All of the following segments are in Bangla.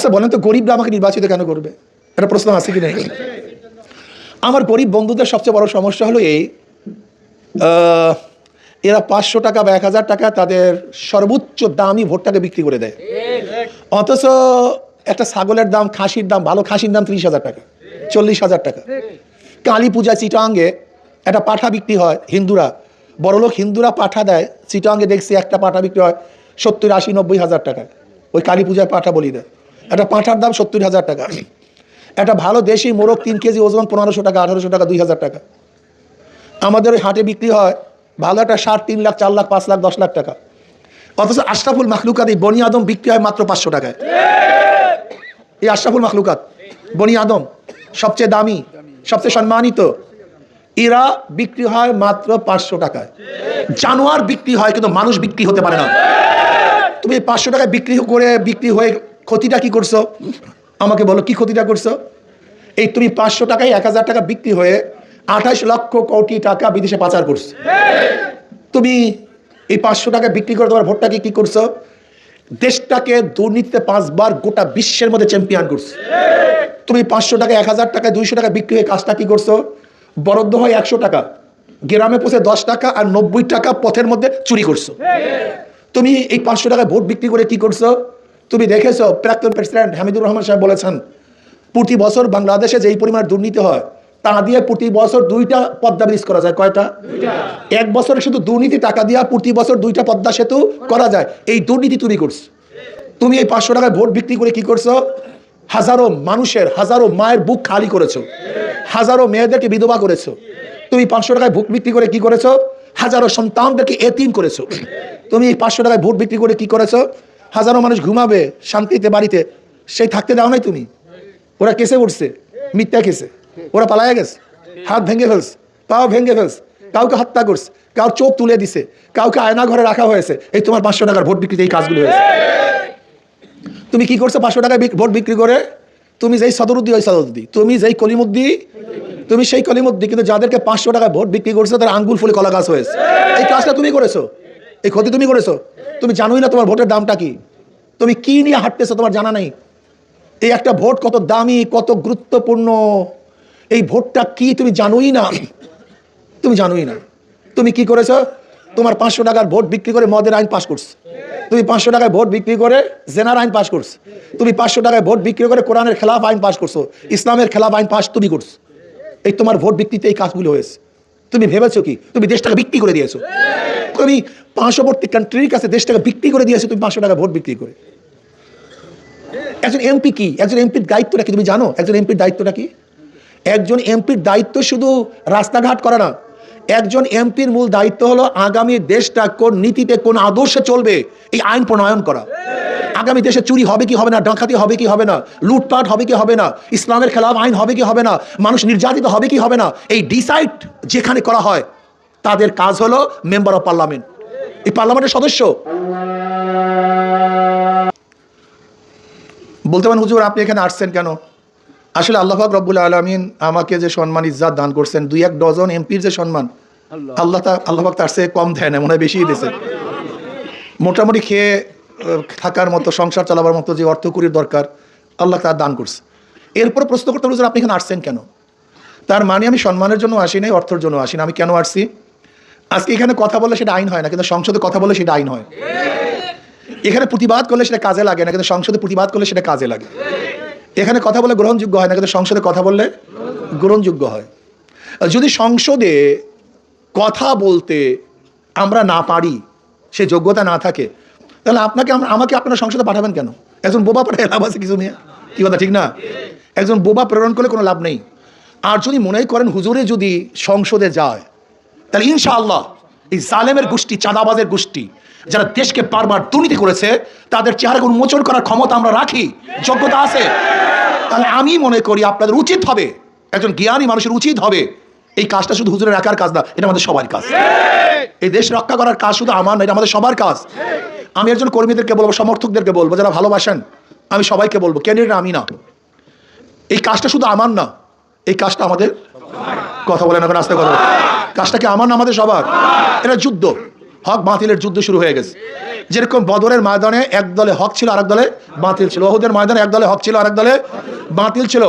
আচ্ছা বলেন তো, গরিবরা আমাকে নির্বাচিত কেন করবে? এটা প্রশ্ন আছে কি নেই আমার গরিব বন্ধুদের সবচেয়ে বড় সমস্যা হলো এই এরা পাঁচশো টাকা বা এক হাজার টাকা তাদের সর্বোচ্চ দামি ভোটটাকে বিক্রি করে দেয়। অথচ একটা ছাগলের দাম, খাসির দাম, ভালো খাসির দাম ত্রিশ হাজার টাকা, চল্লিশ হাজার টাকা। কালী পূজা চিটাঙ্গে একটা পাঠা বিক্রি হয় হিন্দুরা। বড়লোক হিন্দুরা পাঠা দেয়, চিটাঙ্গে দেখছি একটা পাঠা বিক্রি হয় সত্তর, আশি, নব্বই হাজার টাকা ওই কালী পূজায় পাঠা বলি দেয়। একটা পাঁঠার দাম সত্তর হাজার টাকা। একটা ভালো দেশি মোরগ তিন কেজি ওজন পনেরোশো টাকা, আঠারোশো টাকা, দুই হাজার টাকা। আমাদের ওই হাটে বিক্রি হয় ভালো একটা ষাট, তিন লাখ, চার লাখ, পাঁচ লাখ, দশ লাখ টাকা। অথচ আশরাফুল মাখলুকাত বনি আদম বিক্রি হয় মাত্র পাঁচশো টাকায়। এই আশরাফুল মাখলুকাত, বনি আদম, সবচেয়ে দামি, সবচেয়ে সম্মানিত, এরা বিক্রি হয় মাত্র পাঁচশো টাকায়। জানোয়ার বিক্রি হয় কিন্তু মানুষ বিক্রি হতে পারে না। তুমি পাঁচশো টাকায় বিক্রি করে, বিক্রি হয়ে ক্ষতিটা কি করছ? আমাকে বলো, কি ক্ষতিটা করছ? এই তুমি পাঁচশো টাকায় এক হাজার টাকা বিক্রি হয়ে আঠাশ লক্ষ কোটি টাকা বিদেশে পাচার করছ। তুমি এই পাঁচশো টাকা বিক্রি করে তোমার ভোটটাকে কি করছ? দেশটাকে দুর্নীতিতে পাঁচবার গোটা বিশ্বের মধ্যে চ্যাম্পিয়ন করছ। তুমি পাঁচশো টাকা, এক হাজার টাকা দুইশো টাকা বিক্রি হয়ে কাজটা কি করছ? বরাদ্দ হয় একশো টাকা, গ্রামে পৌঁছে দশ টাকা আর নব্বই টাকা পথের মধ্যে চুরি করছ। তুমি এই পাঁচশো টাকায় ভোট বিক্রি করে কি করছ? তুমি দেখেছ প্রাক্তন প্রেসিডেন্ট হামিদুর রহমান সাহেব বলেছেন প্রতি বছর বাংলাদেশে যেই পরিমাণ দুর্নীতি হয় তা দিয়ে প্রতি বছর দুইটা পদ্মা ব্রিজ করা যায়। কয়টা? এক বছরে শুধু দুর্নীতি টাকা দিয়া প্রতি বছর দুইটা পদ্মা সেতু করা যায়। এই দুর্নীতি তুমি করছ। তুমি এই পাঁচশো টাকায় ভোট বিক্রি করে কি করছ? হাজারো মানুষের হাজারো মায়ের বুক খালি করেছ। হাজারো মেয়েদেরকে বিধবা করেছ। তুমি পাঁচশো টাকায় ভোট বিক্রি করে কি করেছ? হাজারো সন্তানদেরকে এতিম করেছ। তুমি এই পাঁচশো টাকায় ভোট বিক্রি করে কি করেছ? হাজারো মানুষ ঘুমাবে শান্তিতে বাড়িতে, সেই থাকতে দাও নাই তুমি। ওরা কেসে উঠছে, মিথ্যা কেসে। ওরা পালায়া গেছে, হাত ভেঙে ফেলছে, পাও ভেঙে ফেলছে, কাউকে হত্যা করছে, কাউ চোখ তুলে দিছে, কাউকে আয়না ঘরে রাখা হয়েছে, এই তোমার পাঁচশো টাকার ভোট বিক্রিতে এই কাজগুলো হয়েছে। তুমি কি করছ পাঁচশো বিক- ভোট বিক্রি করে? তুমি যেই সদরুদ্দি ওই সদরুদ্দি তুমি যেই কলিমুদ্দি তুমি সেই কলিমুদ্দি কিন্তু যাদেরকে পাঁচশো টাকায় ভোট বিক্রি করছ তার আঙ্গুল ফুলে কলা গাছ হয়েছে। এই কাজটা তুমি করেছ। এই ক্ষতি তুমি করেছ। তুমি জানোই না তোমার ভোটের দামটা কি। তুমি কি নিয়ে হাঁটতেছো তোমার জানা নেই। এই একটা ভোট কত দামি, কত গুরুত্বপূর্ণ। এই ভোটটা কি তুমি জানোই না। তুমি জানোই না। তুমি কি করেছ? তোমার পাঁচশো টাকার ভোট বিক্রি করে মদের আইন পাশ করছ। তুমি পাঁচশো টাকায় ভোট বিক্রি করে জেনার আইন পাশ করছ। তুমি পাঁচশো টাকায় ভোট বিক্রি করে কোরআনের খেলাফ আইন পাশ করছ। ইসলামের খেলাফ আইন পাশ তুমি করছ। এই তোমার ভোট বিক্রিতে এই কাজগুলো হয়েছে। তুমি ভেবেছো কি? তুমি দেশটাকে বিক্রি করে দিয়েছ। তুমি পাঁচশোবর্তী কান্ট্রির কাছে দেশটাকে বিক্রি করে দিয়েছ, তুমি পাঁচশো টাকা ভোট বিক্রি করে। একজন এমপি কি? একজন এমপির দায়িত্বটা কি তুমি জানো? একজন এমপির দায়িত্বটা কি? একজন এমপির দায়িত্ব শুধু রাস্তাঘাট করা না, একজন এমপির মূল দায়িত্ব হলো আগামী দেশটা কোন নীতিতে কোন আদর্শে চলবে, এই আইন প্রণয়ন করা। আগামী দেশে চুরি হবে কি হবে না, ডাকাতি হবে কি হবে না, লুটপাট হবে কি হবে না, ইসলামের খেলাফ আইন হবে কি হবে না, মানুষ নির্যাতিত হবে কি হবে না, এই ডিসাইড যেখানে করা হয় তাদের কাজ হলো মেম্বার অফ পার্লামেন্ট। এই পার্লামেন্টের সদস্য। বলতে পারেন হুজুর আপনি এখানে আসছেন কেন? আসলে আল্লাহাক রব্বুল আলমিন আমাকে যে সম্মান ইজ্জাত দান করছেন দুই এক ডজন এমপির যে সম্মান আল্লাহ। তা আল্লাহাক তার চেয়ে কম দেয় না মনে হয় বেশিই দিয়েছে। মোটামুটি খেয়ে থাকার মতো সংসার চালাবার মতো যে অর্থকুরির দরকার আল্লাহ তার দান করছে। এরপর প্রশ্ন করতে হুজুর আপনি এখানে আসছেন কেন? তার মানে আমি সম্মানের জন্য আসি নাই অর্থের জন্য আসি না আমি কেন আসছি? আজকে এখানে কথা বললে সেটা আইন হয় না, কিন্তু সংসদে কথা বললে সেটা আইন হয়। এখানে প্রতিবাদ করলে সেটা কাজে লাগে না, কিন্তু সংসদে প্রতিবাদ করলে সেটা কাজে লাগে। এখানে কথা বলে গ্রহণযোগ্য হয় না, কিন্তু সংসদে কথা বললে গ্রহণযোগ্য হয়। যদি সংসদে কথা বলতে আমরা না পারি, সে যোগ্যতা না থাকে, তাহলে আপনাকে আমাকে আপনারা সংসদে পাঠাবেন কেন? একজন বোবা পাঠায় লাভ আছে কিছু নিয়ে কি কথা, ঠিক না? একজন বোবা প্রেরণ করলে কোনো লাভ নেই। আর যদি মনে করেন হুজুরে যদি সংসদে যায় তাহলে ইনশাআল্লাহ এই জালেমের গোষ্ঠী, চাঁদাবাজের গোষ্ঠী যারা দেশকে বারবার দুর্নীতি করেছে, তাদের চেহারা উন্মোচন করার ক্ষমতা আমরা রাখি। যোগ্যতা আছে। তাহলে আমি মনে করি আপনাদের উচিত হবে, একজন জ্ঞানী মানুষের উচিত হবে, এই কাজটা শুধু হুজুরের একার কাজ না, এটা আমাদের সবার কাজ। এই দেশ রক্ষা করার কাজ শুধু আমার না, এটা আমাদের সবার কাজ। আমি একজন কর্মীদেরকে বলব, সমর্থকদেরকে বলব, যারা ভালোবাসেন, আমি সবাইকে বলব ক্যান্ডিডেট আমি না। এই কাজটা শুধু আমার না, এই কাজটা আমাদের কথা বলেন এখন আস্তে কথা। কাজটা কি আমার না, আমাদের সবার। এটা যুদ্ধ। হক বাতিলের যুদ্ধ শুরু হয়ে গেছে। যেরকম বদরের ময়দানে এক দলে হক ছিল, আরেক দলে বাতিল ছিল। ওহুদের ময়দানে এক দলে হক ছিল, আরেক দলে বাতিল ছিল।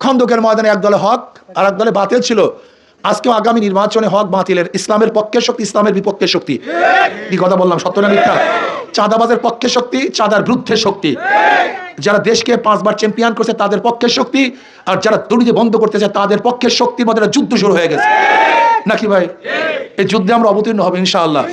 খন্দকের ময়দানে এক দলে হক আর এক দলে বাতিল ছিল। আজকেও আগামী নির্বাচনে হক বাতিলের ইসলামের পক্ষে শক্তি, ইসলামের বিপক্ষে শক্তি। কি কথা বললাম? সত্য না মিথ্যা? চাঁদাবাজের পক্ষে শক্তি, চাঁদার বিরুদ্ধে শক্তি। যারা দেশকে পাঁচবার চ্যাম্পিয়ন করছে, তাদের পক্ষের শক্তি। আর যারা দুর্নীতি বন্ধ করতে চায়, তাদের পক্ষের শক্তির মধ্যে যুদ্ধ শুরু হয়ে গেছে। নাকি ভাই? এই। যুদ্ধে আমরা অবতীর্ণ হবে ইনশাআল্লাহ।